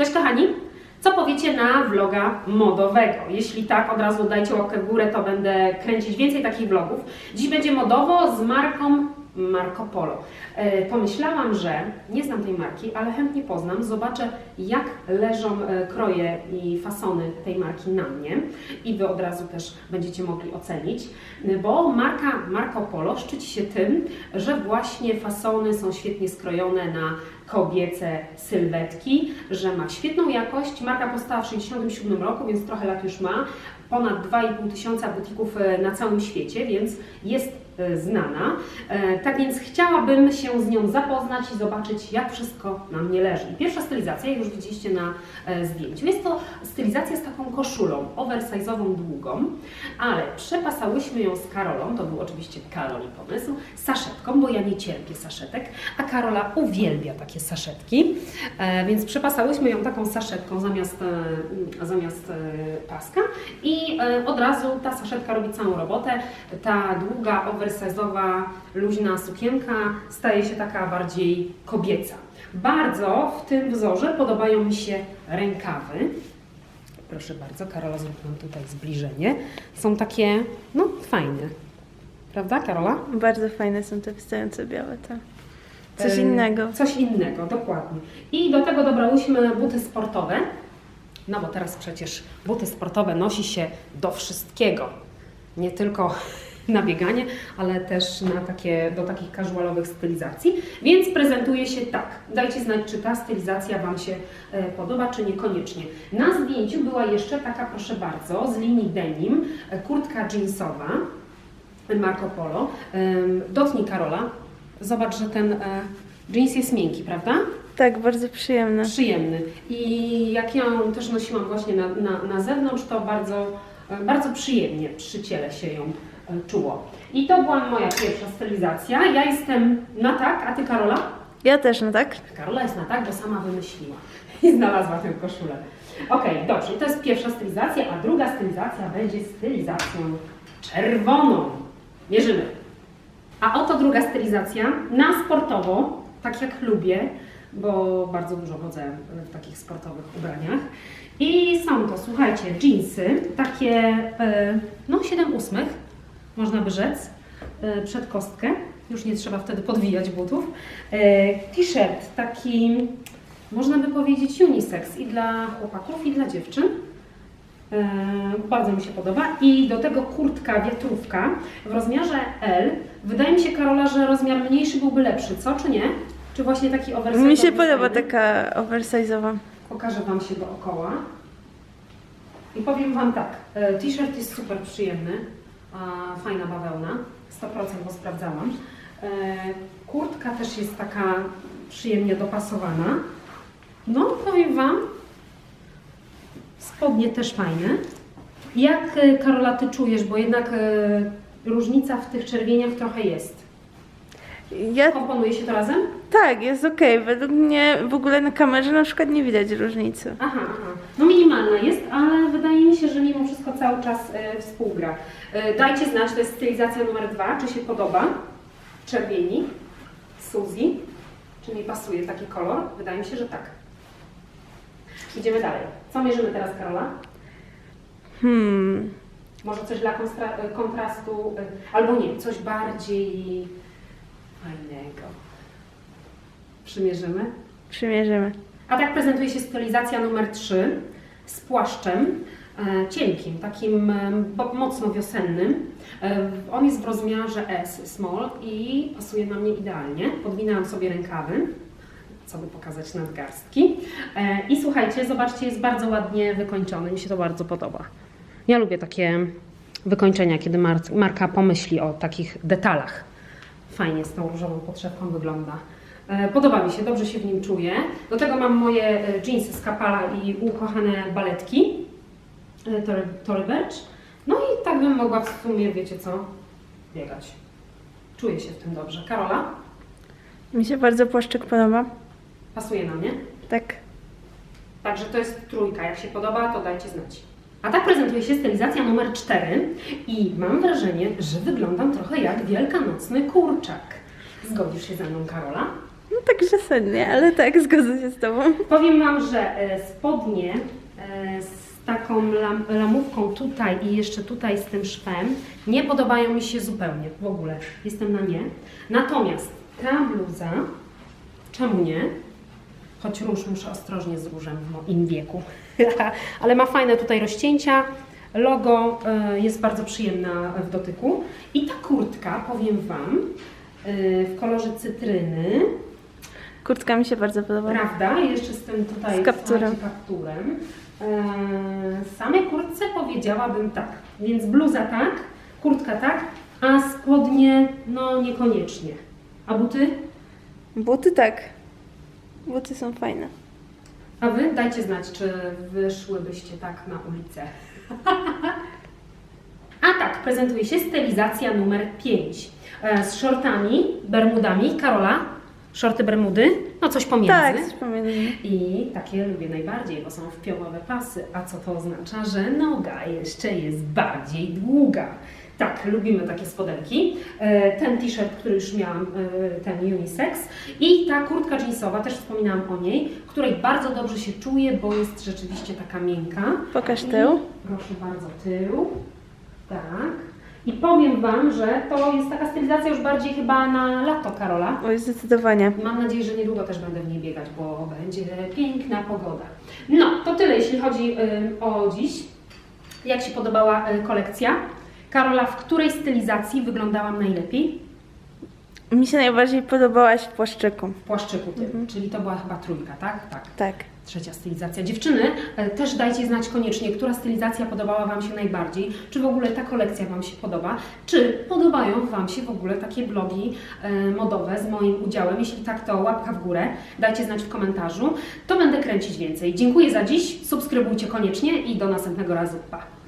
Cześć kochani! Co powiecie na vloga modowego? Jeśli tak, od razu dajcie łapkę w górę, to będę kręcić więcej takich vlogów. Dziś będzie modowo z marką Marco Polo. E, pomyślałam, że nie znam tej marki, ale chętnie poznam, zobaczę jak leżą e, kroje i fasony tej marki na mnie i Wy od razu też będziecie mogli ocenić, e, bo marka Marco Polo szczyci się tym, że właśnie fasony są świetnie skrojone na kobiece sylwetki, że ma świetną jakość. Marka powstała w 1967 roku, więc trochę lat już ma. Ponad 2,5 tysiąca butików na całym świecie, więc jest znana. E, Tak więc chciałabym się z nią zapoznać i zobaczyć, jak wszystko na mnie leży. I Pierwsza stylizacja, już widzieliście na e, zdjęciu, jest to stylizacja z taką koszulą oversize'ową, długą, ale przepasałyśmy ją z Karolą, to był oczywiście Karoli pomysł, saszetką, bo ja nie cierpię saszetek, a Karola uwielbia takie saszetki, e, więc przepasałyśmy ją taką saszetką zamiast, e, zamiast e, paska i e, od razu ta saszetka robi całą robotę. Ta długa, oversize'owa, luźna sukienka staje się taka bardziej kobieca. Bardzo w tym wzorze podobają mi się rękawy. Proszę bardzo, Karola, zrób nam tutaj zbliżenie. Są takie, no, fajne. Prawda, Karola? Bardzo fajne są te wystające białe, to coś innego. Coś innego, dokładnie. I do tego dobrałyśmy buty sportowe. No bo teraz przecież buty sportowe nosi się do wszystkiego. Nie tylko na bieganie, ale też na takie, do takich casualowych stylizacji. Więc prezentuje się tak. Dajcie znać, czy ta stylizacja Wam się e, podoba, czy niekoniecznie. Na zdjęciu była jeszcze taka, proszę bardzo, z linii denim, e, kurtka jeansowa Marco Polo. Dotknij Karola. Zobacz, że ten e, jeans jest miękki, prawda? Tak, bardzo przyjemne. Przyjemny. I jak ja ją też nosiłam właśnie na, na, na zewnątrz, to bardzo, bardzo przyjemnie przy ciele się ją czuło. I to była moja pierwsza stylizacja. Ja jestem na tak, a Ty Karola? Ja też, no tak? Karola jest na tak, bo sama wymyśliła i znalazła tę koszulę. Okej, dobrze, to jest pierwsza stylizacja, a druga stylizacja będzie stylizacją czerwoną. Mierzymy. A oto druga stylizacja na sportowo, tak jak lubię, bo bardzo dużo chodzę w takich sportowych ubraniach. I są to, słuchajcie, jeansy, takie e, no 7 ósmych, można by rzec, e, przed kostkę. Już nie trzeba wtedy podwijać butów. E, T-shirt taki, można by powiedzieć, unisex i dla chłopaków, i dla dziewczyn. E, Bardzo mi się podoba. I do tego kurtka wiatrówka w rozmiarze L. Wydaje mi się, Karola, że rozmiar mniejszy byłby lepszy, co czy nie? Czy właśnie taki oversize? Mi się podoba taka oversize'owa. Pokażę Wam się dookoła. I powiem Wam tak, t-shirt jest super przyjemny, fajna bawełna, 100% bo sprawdzałam. E, Kurtka też jest taka przyjemnie dopasowana. No, powiem Wam, spodnie też fajne. Jak e, Karola Ty czujesz, bo jednak e, różnica w tych czerwieniach trochę jest. Ja Komponuje się to razem? tak, jest okej. Według mnie w ogóle na kamerze na przykład nie widać różnicy. Aha, aha. No minimalna jest, ale wydaje mi się, że mimo cały czas e, współgra. E, dajcie znać, to jest stylizacja numer dwa, czy się podoba. Czerwieni, Suzy. Czy mi pasuje taki kolor? Wydaje mi się, że tak. Idziemy dalej. Co mierzymy teraz, Karola? Hmm. Może coś dla e, kontrastu, albo nie, coś bardziej fajnego. Przymierzymy? Przymierzymy. A tak prezentuje się stylizacja numer 3 z płaszczem cienkim, takim e, mocno wiosennym. E, on jest w rozmiarze S, small i pasuje na mnie idealnie. Podwinęłam sobie rękawy, co by pokazać nadgarstki. E, I słuchajcie, zobaczcie, jest bardzo ładnie wykończony, mi się to bardzo podoba. Ja lubię takie wykończenia, kiedy mar- marka pomyśli o takich detalach. Fajnie z tą różową podszewką wygląda. E, Podoba mi się, dobrze się w nim czuję. Do tego mam moje e, jeansy z kapala i ukochane baletki. E, Tory, Tory Burch. No i tak bym mogła w sumie, wiecie co, biegać. Czuję się w tym dobrze. Karola, Mi się bardzo płaszczyk podoba. pasuje na mnie. Tak. Także to jest trójka. Jak się podoba, to dajcie znać. A tak prezentuje się stylizacja numer 4 i mam wrażenie, że wyglądam trochę jak wielkanocny kurczak. Zgodzisz się ze mną, Karola? No także sennie, ale tak, zgodzę się z tobą. Powiem Wam, że e, spodnie e, z taką lam, lamówką tutaj i jeszcze tutaj z tym szwem nie podobają mi się zupełnie, w ogóle. Jestem na nie. Natomiast ta bluza, czemu nie? Choć róż muszę ostrożnie z różem w moim wieku. Ale ma fajne tutaj rozcięcia. Logo e, jest bardzo przyjemna w dotyku. I ta kurtka, powiem Wam, e, w kolorze cytryny, Kurtka mi się bardzo podoba. Prawda? Jeszcze z tym tutaj Z kapturem. słuchajcie, kapturem. Eee, samej kurtce powiedziałabym tak. Więc bluza tak, kurtka tak, a spodnie no niekoniecznie. A buty? Buty tak. Buty są fajne. A wy dajcie znać, czy wyszłybyście tak na ulicę. A tak, prezentuje się stylizacja numer 5. E, z shortami, bermudami. Karola, shorty bermudy, no coś pomiędzy. Tak, coś pomiędzy. I takie lubię najbardziej, bo są w pionowe pasy. A co to oznacza? Że noga jeszcze jest bardziej długa. Tak, lubimy takie spodenki. E, Ten t-shirt, który już miałam, e, ten unisex. I ta kurtka jeansowa, też wspominałam o niej, której bardzo dobrze się czuję, bo jest rzeczywiście taka miękka. Pokaż I tył. Proszę bardzo, tył. Tak. I powiem Wam, że to jest taka stylizacja już bardziej chyba na lato, Karola. Oj, zdecydowanie. Mam nadzieję, że niedługo też będę w niej biegać, bo będzie piękna pogoda. No, to tyle jeśli chodzi y, o dziś. Jak się podobała y, kolekcja? Karola, w której stylizacji wyglądałam najlepiej? Mi się najbardziej podobałaś w płaszczyku. W płaszczyku tym, czyli to była chyba trójka, tak? Tak. Tak. Trzecia stylizacja. Dziewczyny, e, też dajcie znać koniecznie, która stylizacja podobała Wam się najbardziej, czy w ogóle ta kolekcja Wam się podoba, czy podobają Wam się w ogóle takie blogi e, modowe z moim udziałem. Jeśli tak, to łapka w górę, dajcie znać w komentarzu, to będę kręcić więcej. Dziękuję za dziś, subskrybujcie koniecznie i do następnego razu. Pa!